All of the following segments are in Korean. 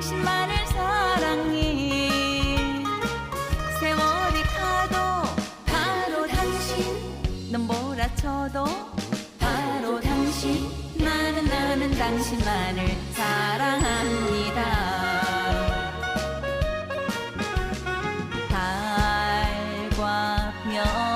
당신만을 사랑해. 세월이 가도 바로 당신 넌 몰아쳐도 바로 당신. 나는 나는 당신만을 사랑합니다. 달과 면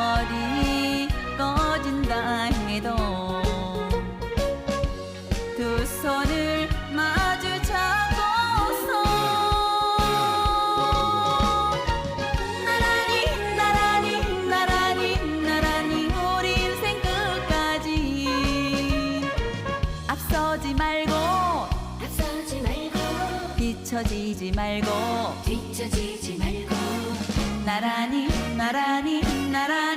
앞서지 말고 앞서지 말고 뒤처지지 말고 뒤처지지 말고 나란히 나란히 나란히